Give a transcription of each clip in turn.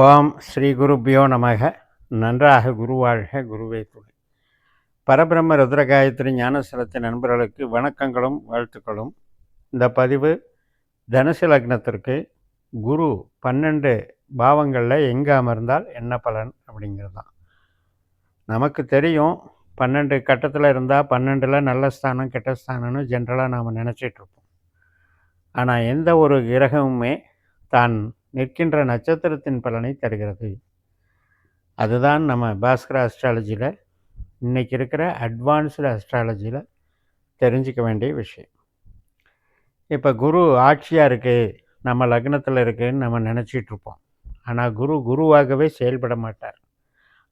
ஓம் ஸ்ரீ குருபியோ நமக. நன்றாக குருவாழ்க குருவே துணை. பரபிரம்ம ருத்ரகாயத்ரி ஞானசலத்தின் நண்பர்களுக்கு வணக்கங்களும் வாழ்த்துக்களும். இந்த பதிவு தனுசு லக்னத்திற்கு குரு பன்னெண்டு பாவங்களில் எங்கே அமர்ந்தால் என்ன பலன் அப்படிங்கிறது தான் நமக்கு தெரியும் பன்னெண்டு கட்டத்தில் இருந்தால் பன்னெண்டில் நல்ல ஸ்தானம் கெட்ட ஸ்தானம்னு ஜென்ரலாக நாம் நினச்சிட்ருப்போம் ஆனால் எந்த ஒரு கிரகமுமே தான் நிற்கின்ற நட்சத்திரத்தின் பலனை தருகிறது. அதுதான் நம்ம பாஸ்கர அஸ்ட்ராலஜியில் இன்றைக்கி இருக்கிற அட்வான்ஸ்டு அஸ்ட்ராலஜியில் தெரிஞ்சிக்க வேண்டிய விஷயம். இப்போ குரு ஆட்சியாக இருக்குது நம்ம லக்னத்தில் இருக்குதுன்னு நம்ம நினச்சிட்ருப்போம் ஆனால் குரு குருவாகவே செயல்பட மாட்டார்.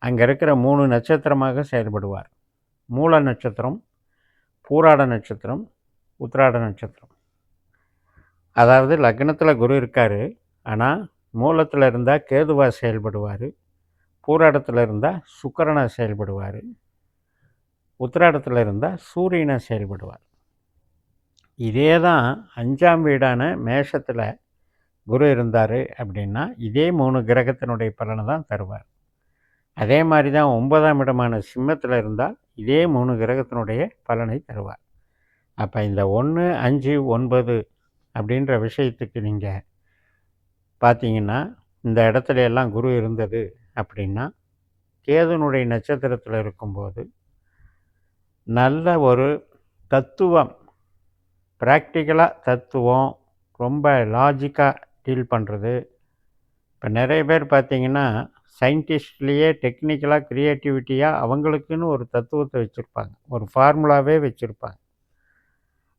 அங்கே இருக்கிற மூணு நட்சத்திரமாக செயல்படுவார். மூல நட்சத்திரம் பூராட நட்சத்திரம் உத்திராட நட்சத்திரம். அதாவது லக்னத்தில் குரு இருக்கார். ஆனால் மூலத்தில் இருந்தால் கேதுவாக செயல்படுவார் பூராடத்தில் இருந்தால் சுக்கரனாக செயல்படுவார் உத்திராடத்தில் இருந்தால் சூரியனாக செயல்படுவார். இதே தான் அஞ்சாம் வீடான மேஷத்தில் குரு இருந்தார் அப்படின்னா இதே மூணு கிரகத்தினுடைய பலனை தான் தருவார். அதே மாதிரி தான் ஒன்பதாம் இடமான சிம்மத்தில் இருந்தால் இதே மூணு கிரகத்தினுடைய பலனை தருவார். அப்போ இந்த ஒன்று அஞ்சு ஒன்பது அப்படின்ற விஷயத்துக்கு நீங்கள் பார்த்தீங்கன்னா இந்த இடத்துல எல்லாம் குரு இருந்தது அப்படின்னா கேதுனுடைய நட்சத்திரத்தில் இருக்கும்போது நல்ல ஒரு தத்துவம் ப்ராக்டிக்கலாக தத்துவம் ரொம்ப லாஜிக்காக டீல் பண்ணுறது இப்போ நிறைய பேர் பார்த்திங்கன்னா சயின்டிஸ்ட்லேயே டெக்னிக்கலாக க்ரியேட்டிவிட்டியாக அவங்களுக்குன்னு ஒரு தத்துவத்தை வச்சுருப்பாங்க. ஒரு ஃபார்முலாவே வச்சுருப்பாங்க.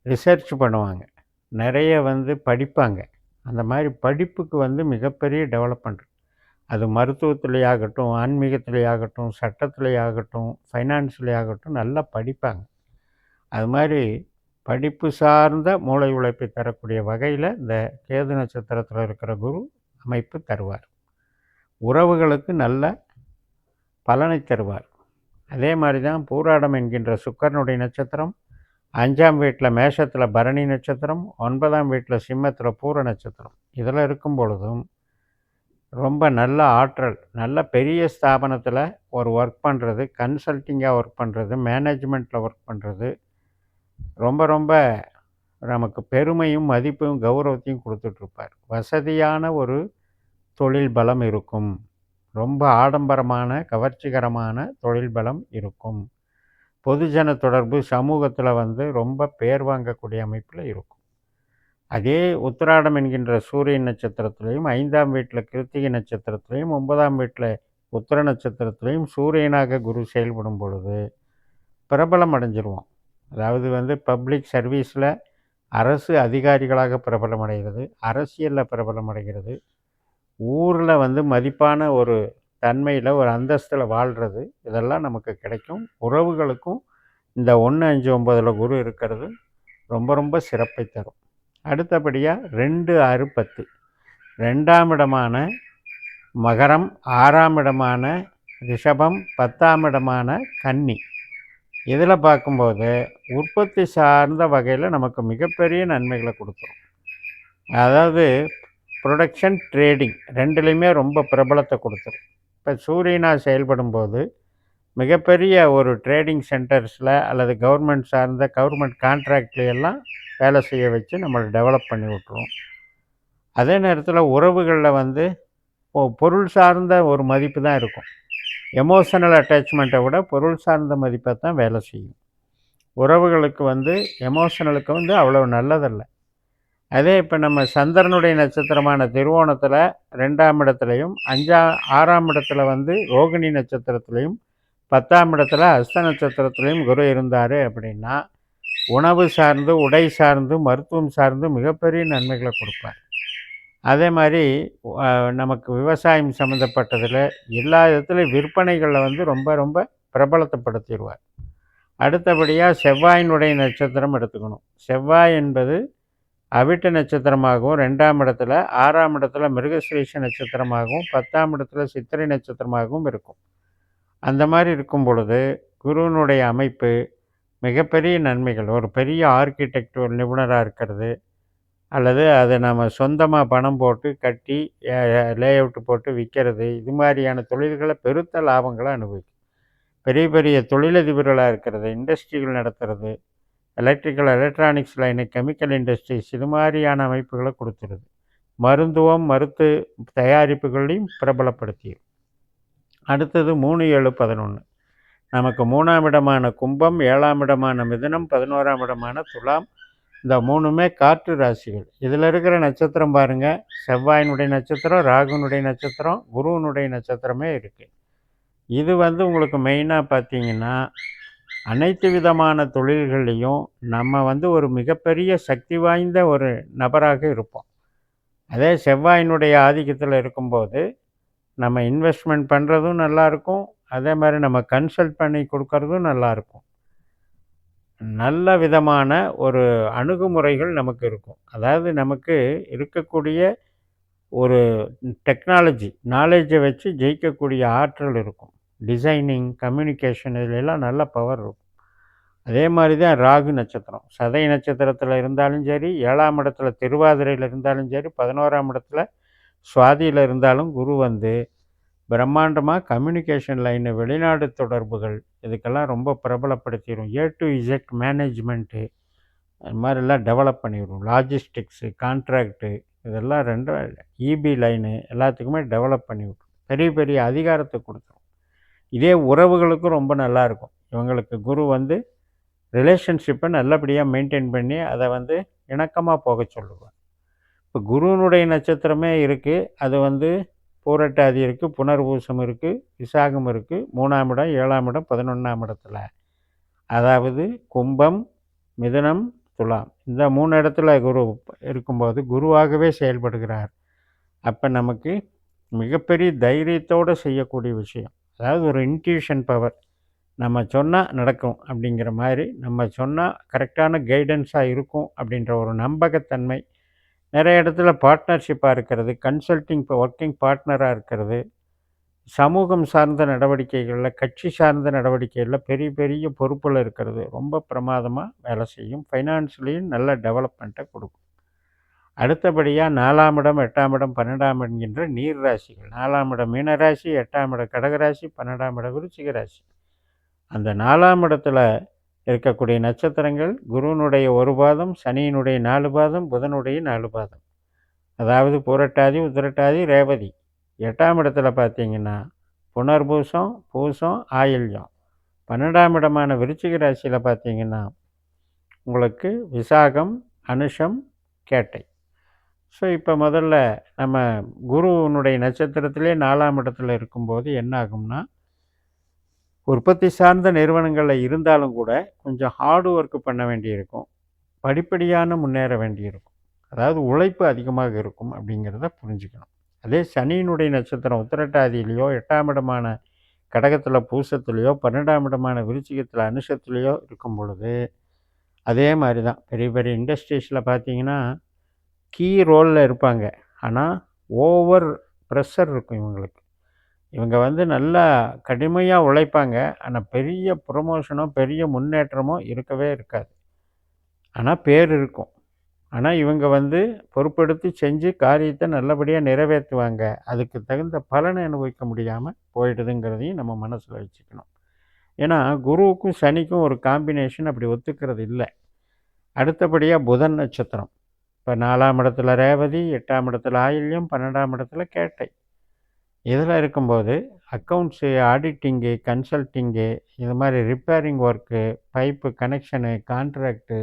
ரிசர்ச் பண்ணுவாங்க. நிறைய வந்து படிப்பாங்க. அந்த மாதிரி படிப்புக்கு வந்து மிகப்பெரிய டெவலப்மெண்ட் அது மருத்துவத்திலே ஆன்மீகத்திலேயாகட்டும் சட்டத்திலேயாகட்டும் ஃபைனான்ஸ்லேயாகட்டும் நல்லா படிப்பாங்க. அது மாதிரி படிப்பு சார்ந்த மூளை உழைப்பை தரக்கூடிய வகையில் இந்த கேது நட்சத்திரத்தில் இருக்கிற குரு அமைப்பு தருவார். உறவுகளுக்கு நல்ல பலனை தருவார். அதே மாதிரி தான் பூராடம் என்கின்ற சுக்கரனுடைய நட்சத்திரம் அஞ்சாம் வீட்டில் மேஷத்தில் பரணி நட்சத்திரம் ஒன்பதாம் வீட்டில் சிம்மத்தில் பூர நட்சத்திரம். இதில் இருக்கும் பொழுதும் ரொம்ப நல்ல ஆற்றல் நல்ல பெரிய ஸ்தாபனத்தில் ஒரு ஒர்க் பண்ணுறது கன்சல்ட்டிங்காக ஒர்க் பண்ணுறது மேனேஜ்மெண்ட்டில் ஒர்க் பண்ணுறது ரொம்ப ரொம்ப நமக்கு பெருமையும் மதிப்பும் கௌரவத்தையும் கொடுத்துட்ருப்பார். வசதியான ஒரு தொழில் பலம் இருக்கும். ரொம்ப ஆடம்பரமான கவர்ச்சிகரமான தொழில் பலம் இருக்கும். பொதுஜன தொடர்பு சமூகத்தில் வந்து ரொம்ப பேர் வாங்கக்கூடிய அமைப்பில் இருக்கும். அதே உத்திராடம் என்கின்ற சூரிய நட்சத்திரத்திலையும் ஐந்தாம் வீட்டில் கிருத்திகை நட்சத்திரத்திலையும் ஒன்பதாம் வீட்டில் உத்திர நட்சத்திரத்திலையும் சூரியனாக குரு செயல்படும் பொழுது பிரபலம் அடைஞ்சிருவோம். அதாவது வந்து பப்ளிக் சர்வீஸில் அரசு அதிகாரிகளாக பிரபலம் அடைகிறது அரசியலில் பிரபலம் அடைகிறது ஊரில் வந்து மதிப்பான ஒரு தன்மையில் ஒரு அந்தஸ்தில் வாழ்கிறது இதெல்லாம் நமக்கு கிடைக்கும். உறவுகளுக்கும் இந்த ஒன்று அஞ்சு ஒம்பதில் குரு இருக்கிறது ரொம்ப ரொம்ப சிறப்பை தரும். அடுத்தபடியாக ரெண்டு ஆறு பத்து. ரெண்டாம் இடமான மகரம் ஆறாம் இடமான ரிஷபம் பத்தாம் இடமான கன்னி. இதில் பார்க்கும்போது உற்பத்தி சார்ந்த வகையில் நமக்கு மிகப்பெரிய நன்மைகளை கொடுத்துரும் அதாவது ப்ரொடக்ஷன் ட்ரேடிங் ரெண்டுலேயுமே ரொம்ப பிரபலத்தை கொடுத்துரும். இப்போ சூரியனாக செயல்படும் போது மிகப்பெரிய ஒரு ட்ரேடிங் சென்டர்ஸில் அல்லது கவர்மெண்ட் சார்ந்த கவர்மெண்ட் கான்ட்ராக்ட்லையெல்லாம் வேலை செய்ய வச்சு நம்மளை டெவலப் பண்ணி விட்ருவோம் அதே நேரத்தில் உறவுகளில் வந்து பொருள் சார்ந்த ஒரு மதிப்பு தான் இருக்கும். எமோஷனல் அட்டாச்மெண்ட்டை விட பொருள் சார்ந்த மதிப்பை தான் வேலை செய்யும். உறவுகளுக்கு வந்து எமோஷனலுக்கு வந்து அவ்வளோ நல்லதல்ல. அதே இப்போ நம்ம சந்திரனுடைய நட்சத்திரமான திருவோணத்தில் ரெண்டாம் இடத்துலையும் அஞ்சா ஆறாம் இடத்துல வந்து ரோகிணி நட்சத்திரத்துலேயும் பத்தாம் இடத்துல அஸ்த நட்சத்திரத்துலேயும் குரு இருந்தார் அப்படின்னா உணவு சார்ந்து உடை சார்ந்து மருத்துவம் சார்ந்து மிகப்பெரிய நன்மைகளை கொடுப்பார். அதே மாதிரி நமக்கு விவசாயம் சம்மந்தப்பட்டதில் எல்லா விதத்துலையும் விற்பனைகளில் வந்து ரொம்ப ரொம்ப பிரபலத்தைப்படுத்திடுவார். அடுத்தபடியாக செவ்வாயினுடைய நட்சத்திரம் எடுத்துக்கணும். செவ்வாய் என்பது அவிட்ட நட்சத்திரமாகவும் ரெண்டாம் இடத்துல ஆறாம் இடத்துல மிருகஸ்ரீஷ நட்சத்திரமாகவும் பத்தாம் இடத்துல சித்திரை நட்சத்திரமாகவும் இருக்கும். அந்த மாதிரி இருக்கும் பொழுது குருவினுடைய அமைப்பு மிகப்பெரிய நன்மைகள். ஒரு பெரிய ஆர்கிடெக்ட் ஒரு நிபுணராக இருக்கிறது. அல்லது அதை நம்ம சொந்தமாக பணம் போட்டு கட்டி லே அவுட்டு போட்டு விற்கிறது இது மாதிரியான தொழில்களை பெருத்த லாபங்களை அனுபவிக்கும். பெரிய பெரிய தொழிலதிபர்களாக இருக்கிறது இண்டஸ்ட்ரிகள் நடத்துறது. Electrical electronics line chemical industries இது மாதிரியான அமைப்புகளை கொடுத்துருது. மருந்துவம் மருத்து தயாரிப்புகளையும் பிரபலப்படுத்தியது. அடுத்தது மூணு ஏழு பதினொன்று நமக்கு மூணாம் இடமான கும்பம் ஏழாம் இடமான மிதுனம் பதினோராம் இடமான துலாம். இந்த மூணுமே காற்று ராசிகள். இதில் இருக்கிற நட்சத்திரம் பாருங்கள் செவ்வாயினுடைய நட்சத்திரம் ராகுனுடைய நட்சத்திரம் குருவனுடைய நட்சத்திரமே இருக்குது இது வந்து உங்களுக்கு மெயினாக பார்த்தீங்கன்னா அனைத்து விதமான தொழில்கள்லையும் நம்ம வந்து ஒரு மிகப்பெரிய சக்தி வாய்ந்த ஒரு நபராக இருப்போம். அதே செவ்வாயினுடைய ஆதிக்கத்தில் இருக்கும்போது நம்ம இன்வெஸ்ட்மெண்ட் பண்ணுறதும் நல்லாயிருக்கும் அதே மாதிரி நம்ம கன்சல்ட் பண்ணி கொடுக்கறதும் நல்லாயிருக்கும் நல்ல விதமான ஒரு அணுகுமுறைகள் நமக்கு இருக்கும். அதாவது நமக்கு இருக்கக்கூடிய ஒரு டெக்னாலஜி நாலேஜை வச்சு ஜெயிக்கக்கூடிய ஆற்றல் இருக்கும். டிசைனிங் கம்யூனிகேஷன் இதிலெல்லாம் நல்ல பவர் இருக்கும். அதே மாதிரி தான் ராகு நட்சத்திரம். சதை நட்சத்திரத்தில் இருந்தாலும் சரி ஏழாம் இடத்துல திருவாதிரையில் இருந்தாலும் சரி பதினோராம் இடத்துல சுவாதியில் இருந்தாலும் குரு வந்து பிரம்மாண்டமாக கம்யூனிகேஷன் லைனு வெளிநாடு தொடர்புகள் இதுக்கெல்லாம் ரொம்ப பிரபலப்படுத்திடும் ஏ டு இசட் மேனேஜ்மெண்ட்டு அது மாதிரிலாம் டெவலப் பண்ணிவிடும் லாஜிஸ்டிக்ஸு கான்ட்ராக்டு இதெல்லாம் ரெண்டும் இபி லைனு எல்லாத்துக்குமே டெவலப் பண்ணிவிடும் பெரிய பெரிய அதிகாரத்தை கொடுத்துரும். இதே உறவுகளுக்கும் ரொம்ப நல்லாயிருக்கும் இவங்களுக்கு குரு வந்து ரிலேஷன்ஷிப்பை நல்லபடியாக மெயின்டைன் பண்ணி அதை வந்து இணக்கமாக போக சொல்லுவார். இப்போ குருனுடைய நட்சத்திரமே இருக்குது அது வந்து பூரட்டாதி இருக்குது புனர்பூசம் இருக்குது விசாகம் இருக்குது மூணாம் இடம் ஏழாம் இடம் பதினொன்றாம் இடத்துல. அதாவது கும்பம் மிதனம் துலாம். இந்த மூணு இடத்துல குரு இருக்கும்போது குருவாகவே செயல்படுகிறார். அப்போ நமக்கு மிகப்பெரிய தைரியத்தோடு செய்யக்கூடிய விஷயம். அதாவது ஒரு இன்ட்யூஷன் பவர் நம்ம சொன்னால் நடக்கும் அப்படிங்கிற மாதிரி நம்ம சொன்னால் கரெக்டான கைடன்ஸாக இருக்கும் அப்படின்ற ஒரு நம்பகத்தன்மை. நிறைய இடத்துல பார்ட்னர்ஷிப்பாக இருக்கிறது கன்சல்டிங் இப்போ ஒர்க்கிங் பார்ட்னராக இருக்கிறது. சமூகம் சார்ந்த நடவடிக்கைகளில் கட்சி சார்ந்த நடவடிக்கைகளில் பெரிய பெரிய பொறுப்பில் இருக்கிறது. ரொம்ப பிரமாதமாக வேலை செய்யும். ஃபைனான்ஸ்லேயும் நல்ல டெவலப்மெண்ட்டை கொடுக்கும். அடுத்தபடியாக நாலாம் இடம் எட்டாம் இடம் பன்னெண்டாம் என்கின்ற நீர் ராசிகள். நாலாம் இடம் மீனராசி எட்டாம் இடம் கடகராசி பன்னெண்டாம் இடம் விருச்சிக ராசி. அந்த நாலாம் இடத்துல இருக்கக்கூடிய நட்சத்திரங்கள் குருவினுடைய ஒரு பாதம் சனியினுடைய நாலு பாதம் புதனுடைய நாலு பாதம். அதாவது புரட்டாதி உத்திரட்டாதி ரேவதி. எட்டாம் இடத்துல பார்த்தீங்கன்னா புனர்பூசம் பூசம் ஆயில்யம். பன்னெண்டாம் இடமான விருச்சிக ராசியில் பார்த்தீங்கன்னா உங்களுக்கு விசாகம் அனுஷம் கேட்டை. ஸோ இப்போ முதல்ல நம்ம குருவனுடைய நட்சத்திரத்திலே நாலாம் இடத்துல இருக்கும்போது என்ன ஆகும்னா உற்பத்தி சார்ந்த நிறுவனங்களில் இருந்தாலும் கூட கொஞ்சம் ஹார்டு ஒர்க்கு பண்ண வேண்டியிருக்கும். படிப்படியான முன்னேற வேண்டியிருக்கும். அதாவது உழைப்பு அதிகமாக இருக்கும் அப்படிங்கிறத புரிஞ்சுக்கணும். அதே சனியினுடைய நட்சத்திரம் உத்திரட்டாதியிலையோ எட்டாம் இடமான கடகத்தில் பூசத்துலேயோ பன்னெண்டாம் இடமான விருச்சிகத்தில் அனுஷத்துலேயோ இருக்கும் பொழுது அதே மாதிரி தான் பெரிய பெரிய இண்டஸ்ட்ரீஸில் பார்த்தீங்கன்னா கீ ரோலில் இருப்பாங்க. ஆனால் ஓவர் ப்ரெஷர் இருக்கும் இவங்களுக்கு. இவங்க வந்து நல்லா கடுமையாக உழைப்பாங்க. ஆனால் பெரிய ப்ரொமோஷனோ பெரிய முன்னேற்றமோ இருக்கவே இருக்காது. ஆனால் பேர் இருக்கும். ஆனால் இவங்க வந்து பொறுப்படுத்தி செஞ்சு காரியத்தை நல்லபடியாக நிறைவேற்றுவாங்க. அதுக்கு தகுந்த பலனை அனுபவிக்க முடியாமல் போயிடுதுங்கிறதையும் நம்ம மனசில் வச்சுக்கணும். ஏன்னா குருவுக்கும் சனிக்கும் ஒரு காம்பினேஷன் அப்படி ஒத்துக்கிறது இல்லை. அடுத்தபடியாக புதன் நட்சத்திரம். இப்போ நாலாம் இடத்துல ரேவதி எட்டாம் இடத்துல ஆயில்யம் பன்னெண்டாம் இடத்துல கேட்டை. இதில் இருக்கும்போது அக்கௌண்ட்ஸு ஆடிட்டிங்கு கன்சல்ட்டிங்கு இது மாதிரி repairing work pipe connection contract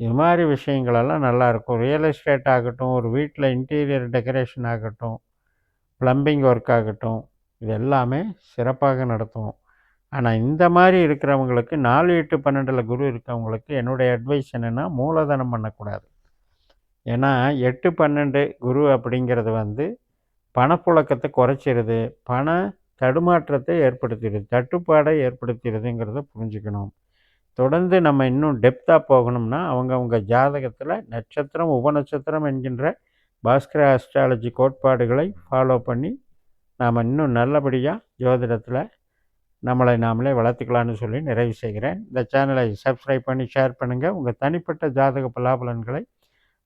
இது மாதிரி விஷயங்களெல்லாம் நல்லாயிருக்கும் ரியல் எஸ்டேட் ஆகட்டும் ஒரு வீட்டில் இன்டீரியர் டெக்கரேஷன் ஆகட்டும் ப்ளம்பிங் ஒர்க் ஆகட்டும் இது எல்லாமே சிறப்பாக நடத்துவோம் ஆனால் இந்த மாதிரி இருக்கிறவங்களுக்கு நாலு எட்டு பன்னெண்டில் குரு இருக்கிறவங்களுக்கு என்னுடைய அட்வைஸ் என்னென்னா மூலதனம் பண்ணக்கூடாது. ஏன்னா எட்டு பன்னெண்டு குரு அப்படிங்கிறது வந்து பணப்புழக்கத்தை குறைச்சிருது. பண தடுமாற்றத்தை ஏற்படுத்திடுது. தட்டுப்பாடை ஏற்படுத்திடுதுங்கிறத புரிஞ்சுக்கணும். தொடர்ந்து நம்ம இன்னும் டெப்த்தாக போகணும்னா அவங்கவுங்க ஜாதகத்தில் நட்சத்திரம் உபநட்சத்திரம் என்கின்ற பாஸ்கர அஸ்ட்ராலஜி கோட்பாடுகளை ஃபாலோ பண்ணி நாம் இன்னும் நல்லபடியாக ஜோதிடத்தில் நம்மளை நாமளே வளர்த்துக்கலான்னு சொல்லி நிறைவு செய்கிறேன். இந்த சேனலை சப்ஸ்கிரைப் பண்ணி ஷேர் பண்ணுங்கள் உங்கள் தனிப்பட்ட ஜாதக பலாபலன்களை